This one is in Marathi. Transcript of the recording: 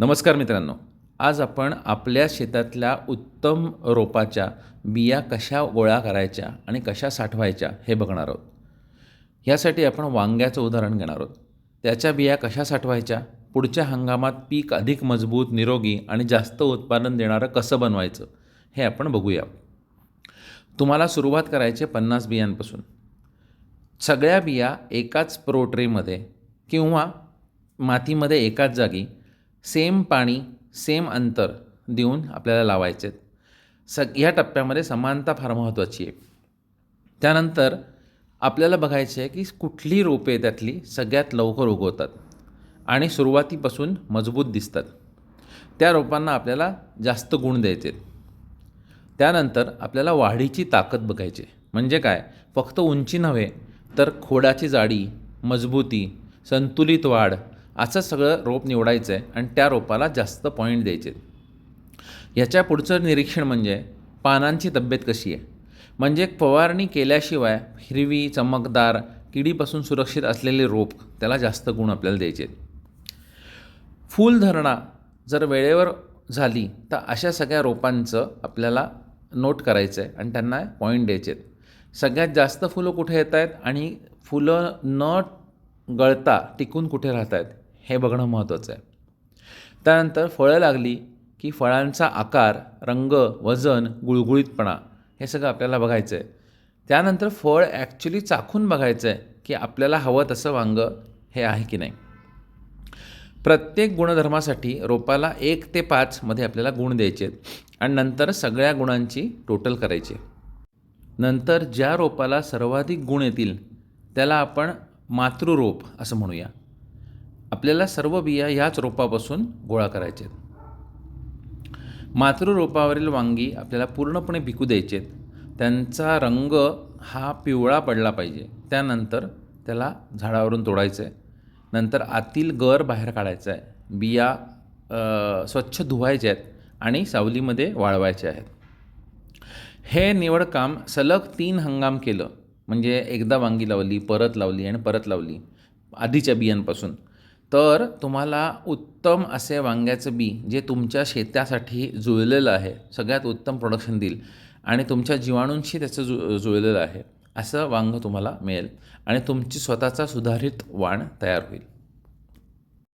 नमस्कार मित्रांनो. आज आपण आपल्या शेतातल्या उत्तम रोपाच्या बिया कशा गोळा करायच्या आणि कशा साठवायच्या हे बघणार आहोत. ह्यासाठी आपण वांग्याचं उदाहरण घेणार आहोत. त्याच्या बिया कशा साठवायच्या पुढच्या हंगामात पीक अधिक मजबूत निरोगी आणि जास्त उत्पादन देणारं कसं बनवायचं हे आपण बघूया. तुम्हाला सुरुवात करायची पन्नास बियांपासून. सगळ्या बिया एकाच प्रोट्रीमध्ये किंवा मातीमध्ये एकाच जागी सेम पाणी सेम अंतर देऊन आपल्याला लावायचे आहेत. सग ह्या टप्प्यामध्ये समानता फार महत्त्वाची आहे. त्यानंतर आपल्याला बघायचं आहे की कुठली रोपे त्यातली सगळ्यात लवकर उगवतात आणि सुरुवातीपासून मजबूत दिसतात. त्या रोपांना आपल्याला जास्त गुण द्यायचे त्यानंतर आपल्याला वाढीची ताकद बघायची म्हणजे काय? फक्त उंची नव्हे तर खोडाची जाडी मजबूती संतुलित वाढ असं सगळं रोप निवडायचं आहे आणि त्या रोपाला जास्त पॉईंट द्यायचे आहेत. याच्या पुढचं निरीक्षण म्हणजे पानांची तब्येत कशी आहे म्हणजे फवारणी केल्याशिवाय हिरवी चमकदार किडीपासून सुरक्षित असलेले रोप त्याला जास्त गुण आपल्याला द्यायचे आहेत. फुलधरणा जर वेळेवर झाली तर अशा सगळ्या रोपांचं आपल्याला नोट करायचं आहे आणि त्यांना पॉईंट द्यायचे आहेत सगळ्यात जास्त फुलं कुठे येत आहेत आणि फुलं न गळता टिकून कुठे राहत आहेत हे बघणं महत्त्वाचं आहे. त्यानंतर फळं लागली की फळांचा आकार रंग वजन गुळगुळीतपणा हे सगळं आपल्याला बघायचं आहे त्यानंतर फळ ॲक्च्युली चाखून बघायचं आहे की आपल्याला हवं तसं वांगं हे आहे की नाही. प्रत्येक गुणधर्मासाठी रोपाला एक ते पाचमध्ये आपल्याला गुण द्यायचे आहेत आणि नंतर सगळ्या गुणांची टोटल करायची. नंतर ज्या रोपाला सर्वाधिक गुण येतील त्याला आपण मातृरोप असं म्हणूया. आपल्याला सर्व बिया ह्याच रोपापासून गोळा करायचे आहेत मातृरोपावरील वांगी आपल्याला पूर्णपणे भिकू द्यायचे आहेत त्यांचा रंग हा पिवळा पडला पाहिजे. त्यानंतर त्याला झाडावरून तोडायचं आहे नंतर आतील गर बाहेर काढायचा आहे बिया स्वच्छ धुवायच्या आहेत आणि सावलीमध्ये वाळवायच्या आहेत. हे निवड काम सलग तीन हंगाम केलं. म्हणजे एकदा वांगी लावली परत लावली आणि परत लावली. आधीच्या बियांपासून. तर तुम्हाला उत्तम असे वांग्याचं बी जे तुमच्या शेतासाठी जुळलेलं आहे सगळ्यात उत्तम प्रोडक्शन देईल. आणि तुमच्या जीवाणूंशी त्याचं जु जुळलेलं आहे. असं वांग तुम्हाला मिळेल. आणि तुमची स्वतःचा सुधारित वाण तयार होईल.